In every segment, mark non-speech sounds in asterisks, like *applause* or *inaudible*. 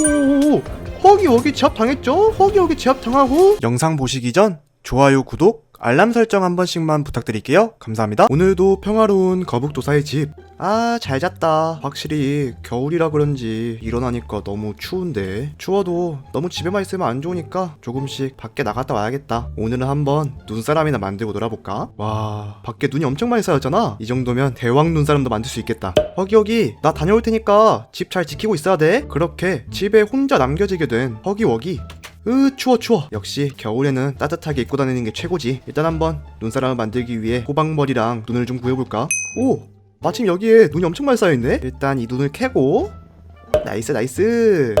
오, 허기허기 제압 당했죠? 허기허기 제압 당하고 영상 보시기 전 좋아요, 구독, 알람 설정 한 번씩만 부탁드릴게요. 감사합니다. 오늘도 평화로운 거북도사의 집. 아, 잘 잤다. 확실히 겨울이라 그런지 일어나니까 너무 추운데. 추워도 너무 집에만 있으면 안 좋으니까 조금씩 밖에 나갔다 와야겠다. 오늘은 한번 눈사람이나 만들고 놀아볼까? 와, 밖에 눈이 엄청 많이 쌓였잖아. 이 정도면 대왕 눈사람도 만들 수 있겠다. 허기허기, 나 다녀올 테니까 집 잘 지키고 있어야 돼. 그렇게 집에 혼자 남겨지게 된 허기워기. 으 추워 추워. 역시 겨울에는 따뜻하게 입고 다니는 게 최고지. 일단 한번 눈사람을 만들기 위해 호박머리랑 눈을 좀 구해볼까? 오 마침 여기에 눈이 엄청 많이 쌓여있네? 일단 이 눈을 캐고. 나이스 나이스.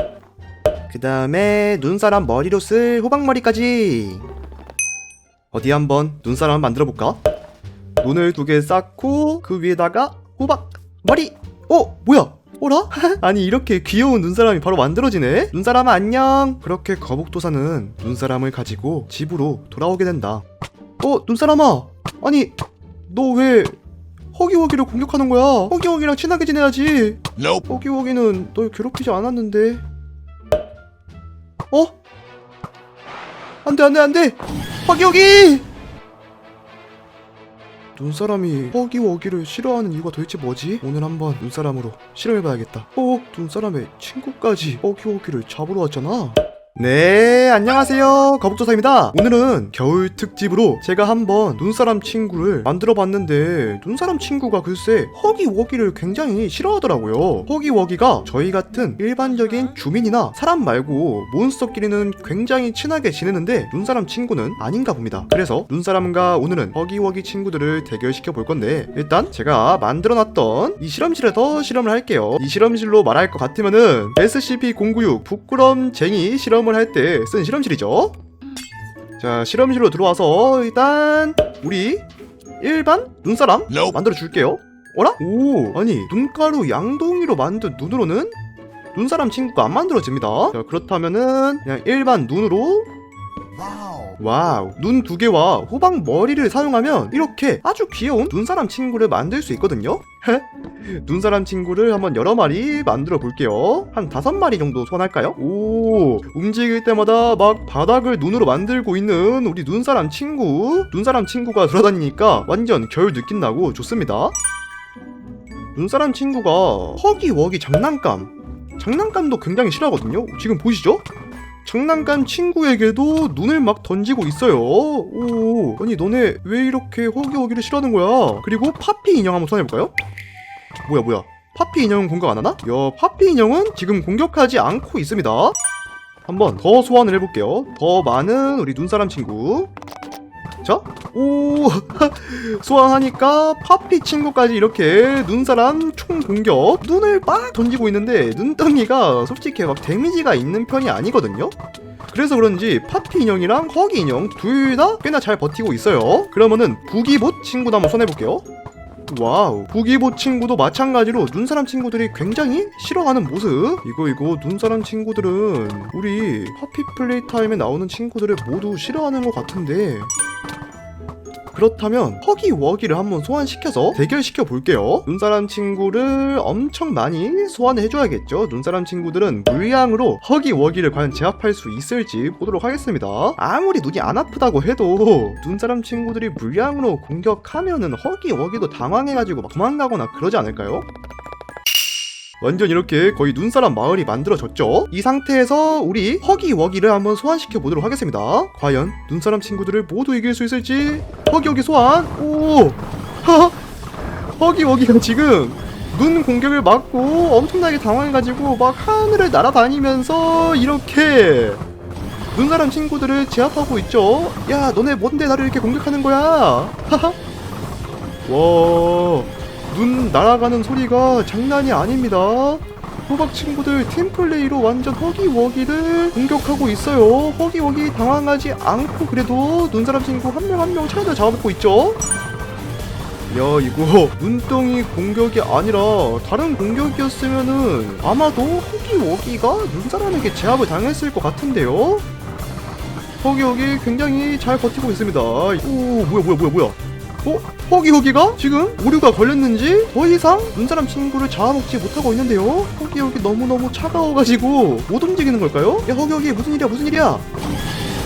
그 다음에 눈사람 머리로 쓸 호박머리까지. 어디 한번 눈사람 만들어볼까? 눈을 두 개 쌓고 그 위에다가 호박 머리. 어 뭐야 어라? *laughs* 아니 이렇게 귀여운 눈사람이 바로 만들어지네? 눈사람아 안녕 그렇게 거북도사는 눈사람을 가지고 집으로 돌아오게 된다 어 눈사람아 아니 너 왜 허기허기를 공격하는 거야 허기허기랑 친하게 지내야지 Nope. 허기허기는 널 괴롭히지 않았는데 어? 안돼 안돼 안돼 허기허기 눈사람이 허기워기를 싫어하는 이유가 도대체 뭐지? 오늘 한번 눈사람으로 실험해봐야겠다. 어? 눈사람의 친구까지 허기워기를 잡으러 왔잖아. 네, 안녕하세요. 거북조사입니다. 오늘은 겨울 특집으로 제가 한번 눈사람 친구를 만들어 봤는데 눈사람 친구가 글쎄 허기워기를 굉장히 싫어하더라고요. 허기워기가 저희 같은 일반적인 주민이나 사람 말고 몬스터끼리는 굉장히 친하게 지내는데 눈사람 친구는 아닌가 봅니다. 그래서 눈사람과 오늘은 허기워기 친구들을 대결시켜 볼 건데 일단 제가 만들어 놨던 이 실험실에서 실험을 할게요. 이 실험실로 말할 것 같으면은 SCP-096 부끄럼쟁이 실험을 할 때 쓴 실험실이죠. 자, 실험실로 들어와서 일단 우리 일반 눈사람 Nope. 만들어 줄게요. 어라? 오, 아니 눈가루 양동이로 만든 눈으로는 눈사람 친구가 안 만들어집니다. 자, 그렇다면은 그냥 일반 눈으로 Wow. 와우. 눈 두 개와 호박 머리를 사용하면 이렇게 아주 귀여운 눈사람 친구를 만들 수 있거든요? 눈사람 친구를 한번 여러 마리 만들어 볼게요. 한 다섯 마리 정도 소환할까요? 오. 움직일 때마다 막 바닥을 눈으로 만들고 있는 우리 눈사람 친구. 눈사람 친구가 돌아다니니까 완전 겨울 느낌 나고 좋습니다. 눈사람 친구가 허기워기 장난감. 장난감도 굉장히 싫어하거든요. 지금 보이시죠? 장난감 친구에게도 눈을 막 던지고 있어요. 오, 아니 너네 왜 이렇게 허기허기를 싫어하는 거야? 그리고 파피 인형 한번 소환해볼까요? 뭐야 뭐야? 파피 인형은 공격 안 하나? 야, 파피 인형은 지금 공격하지 않고 있습니다. 한번 더 소환을 해볼게요. 더 많은 우리 눈사람 친구. 자, 오, *laughs* 소환하니까 파피 친구까지 이렇게 눈사람 총 공격 눈을 막 던지고 있는데 눈덩이가 솔직히 막 데미지가 있는 편이 아니거든요. 그래서 그런지 파피 인형이랑 허기 인형 둘 다 꽤나 잘 버티고 있어요. 그러면은 부기봇 친구도 한번 손해볼게요. 와우. 부기봇 친구도 마찬가지로 눈사람 친구들이 굉장히 싫어하는 모습. 이거 이거 눈사람 친구들은 우리 파피 플레이 타임에 나오는 친구들을 모두 싫어하는 것 같은데 그렇다면 허기 워기를 한번 소환시켜서 대결시켜 볼게요. 눈사람 친구를 엄청 많이 소환해 줘야겠죠. 눈사람 친구들은 물량으로 허기 워기를 과연 제압할 수 있을지 보도록 하겠습니다. 아무리 눈이 안 아프다고 해도 눈사람 친구들이 물량으로 공격하면은 허기 워기도 당황해가지고 막 도망가거나 그러지 않을까요? 완전 이렇게 거의 눈사람 마을이 만들어졌죠? 이 상태에서 우리 허기워기를 한번 소환시켜 보도록 하겠습니다. 과연 눈사람 친구들을 모두 이길 수 있을지 허기워기 소환! 오! 하하! 허기워기가 지금 눈 공격을 맞고 엄청나게 당황해가지고 막 하늘을 날아다니면서 이렇게 눈사람 친구들을 제압하고 있죠? 야, 너네 뭔데 나를 이렇게 공격하는 거야? 하하! 와, 눈 날아가는 소리가 장난이 아닙니다. 호박 친구들 팀플레이로 완전 허기워기를 공격하고 있어요. 허기워기 당황하지 않고 그래도 눈사람 친구 한 명 한 명 차례로 잡아먹고 있죠. 야 이거 눈덩이 공격이 아니라 다른 공격이었으면은 아마도 허기워기가 눈사람에게 제압을 당했을 것 같은데요. 허기워기 굉장히 잘 버티고 있습니다. 오 뭐야 뭐야 뭐야 뭐야. 어? 허기허기가 지금 오류가 걸렸는지 더 이상 눈사람 친구를 잡아먹지 못하고 있는데요? 허기허기 너무너무 차가워가지고 못 움직이는 걸까요? 야 허기허기 무슨 일이야 무슨 일이야?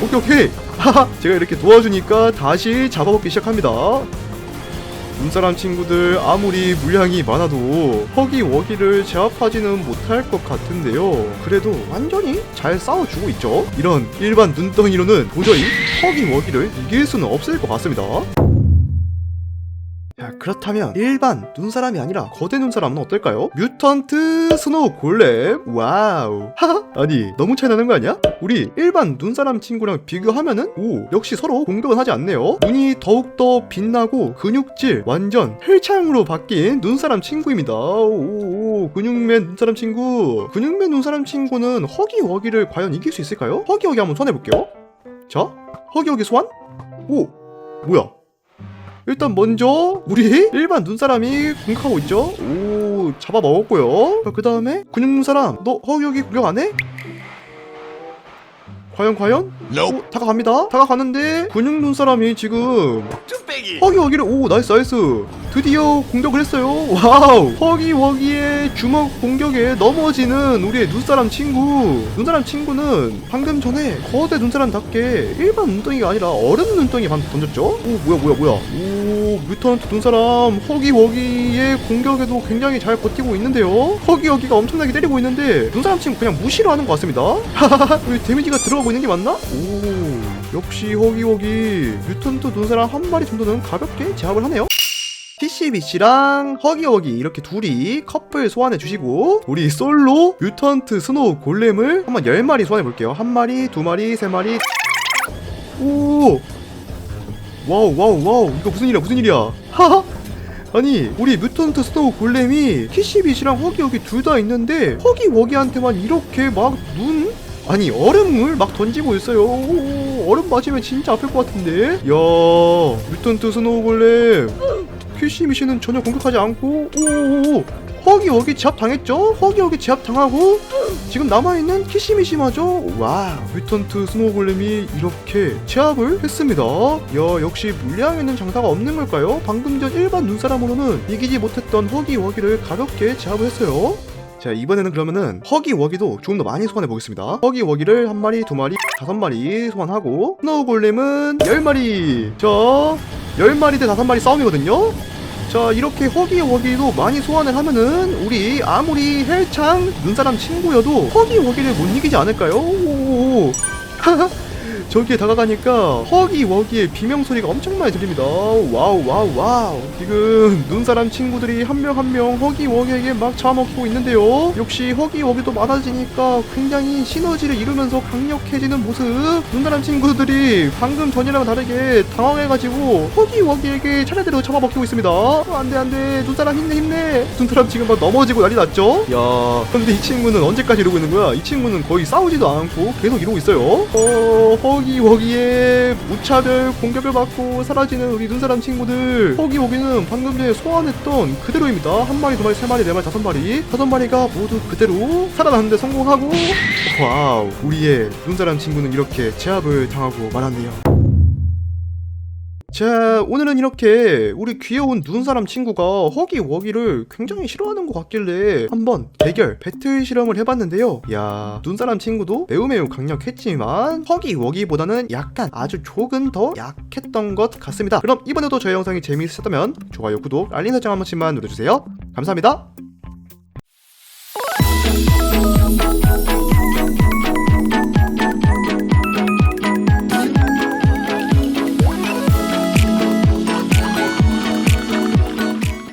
오케이 오케이. *laughs* 하하 제가 이렇게 도와주니까 다시 잡아먹기 시작합니다. 눈사람 친구들 아무리 물량이 많아도 허기워기를 제압하지는 못할 것 같은데요. 그래도 완전히 잘 싸워주고 있죠? 이런 일반 눈덩이로는 도저히 허기워기를 이길 수는 없을 것 같습니다. 자, 그렇다면 일반 눈사람이 아니라 거대 눈사람은 어떨까요? 뮤턴트 스노우 골렘? 와우. 하하. 아니 너무 차이 나는 거 아니야? 우리 일반 눈사람 친구랑 비교하면은 오 역시 서로 공격은 하지 않네요. 눈이 더욱더 빛나고 근육질 완전 헬창으로 바뀐 눈사람 친구입니다. 오, 오 근육맨 눈사람 친구. 근육맨 눈사람 친구는 허기워기를 과연 이길 수 있을까요? 허기워기 한번 소환해볼게요. 자 허기워기 소환? 오 뭐야 일단 먼저 우리 일반 눈사람이 공격하고 있죠. 오 잡아 먹었고요. 그 다음에 근육 눈사람 너 허기허기 공격 안 해? 과연 과연? 오, 다가갑니다. 다가가는데 근육 눈사람이 지금 뚝배기. 허기워기를 오 나이스 나이스. 드디어 공격을 했어요. 와우. 허기워기의 주먹 공격에 넘어지는 우리의 눈사람 친구. 눈사람 친구는 방금 전에 거대 눈사람답게 일반 눈덩이가 아니라 얼음 눈덩이 방금 던졌죠? 오 뭐야 뭐야 뭐야. 오 뮤턴트 눈사람. 허기워기의 공격에도 굉장히 잘 버티고 있는데요. 허기워기가 엄청나게 때리고 있는데 눈사람 친구 그냥 무시를 하는 것 같습니다. *laughs* 하하하 데미지가 들어가고 있는 게 맞나? 오 역시 허기워기. 뮤턴트 눈사람 한 마리 정도는 가볍게 제압을 하네요. TCBC랑 허기허기 이렇게 둘이 커플 소환해 주시고 우리 솔로 뮤턴트 스노우 골렘을 한번 10마리 소환해 볼게요. 한 마리 두 마리 세 마리. 오! 와우 와우 와우. 이거 무슨 일이야 무슨 일이야? 하하! 아니 우리 뮤턴트 스노우 골렘이 TCBC랑 허기허기 둘 다 있는데 허기워기한테만 이렇게 막 눈? 아니 얼음을 막 던지고 있어요. 오, 얼음 맞으면 진짜 아플 것 같은데 야 뮤턴트 스노우 골렘 PC 미션은 전혀 공격하지 않고 오오오 허기허기 제압 당했죠? 허기허기 제압 당하고 지금 남아있는 키시미시마죠? 와 뮤턴트 스노우골렘이 이렇게 제압을 했습니다 야 역시 물량에는 장사가 없는 걸까요? 방금 전 일반 눈사람으로는 이기지 못했던 허기워기를 가볍게 제압을 했어요 자 이번에는 그러면은 허기워기도 조금 더 많이 소환해 보겠습니다 허기워기를 한 마리 두 마리 다섯 마리 소환하고 스노우 골렘은 열 마리 자 10마리 대 5마리 싸움이거든요? 자 이렇게 허기워기도 많이 소환을 하면은 우리 아무리 헬창 눈사람 친구여도 허기워기를 못 이기지 않을까요? 오오오. *laughs* 저기에 다가가니까 허기워기의 비명소리가 엄청 많이 들립니다. 와우 와우 와우. 지금 눈사람 친구들이 한 명 한 명 허기워기에게 막 잡아먹고 있는데요. 역시 허기워기도 많아지니까 굉장히 시너지를 이루면서 강력해지는 모습. 눈사람 친구들이 방금 전이랑 다르게 당황해가지고 허기워기에게 차례대로 잡아먹히고 있습니다. 어, 안돼 안돼. 눈사람 힘내 힘내. 눈사람 지금 막 넘어지고 난리 났죠? 야 근데 이 친구는 언제까지 이러고 있는 거야? 이 친구는 거의 싸우지도 않고 계속 이러고 있어요. 어 허기 워기의 무차별 공격을 받고 사라지는 우리 눈사람 친구들. 허기 워기는 방금 전에 소환했던 그대로입니다. 한 마리 두 마리 세 마리 네 마리 다섯 마리. 다섯 마리가 모두 그대로 살아나는데 성공하고. 와우 우리의 눈사람 친구는 이렇게 제압을 당하고 말았네요 자 오늘은 이렇게 우리 귀여운 눈사람 친구가 허기워기를 굉장히 싫어하는 것 같길래 한번 대결 배틀 실험을 해봤는데요. 야 눈사람 친구도 매우 매우 강력했지만 허기워기보다는 약간 아주 조금 더 약했던 것 같습니다. 그럼 이번에도 저희 영상이 재미있으셨다면 좋아요 구독 알림 설정 한 번씩만 눌러주세요. 감사합니다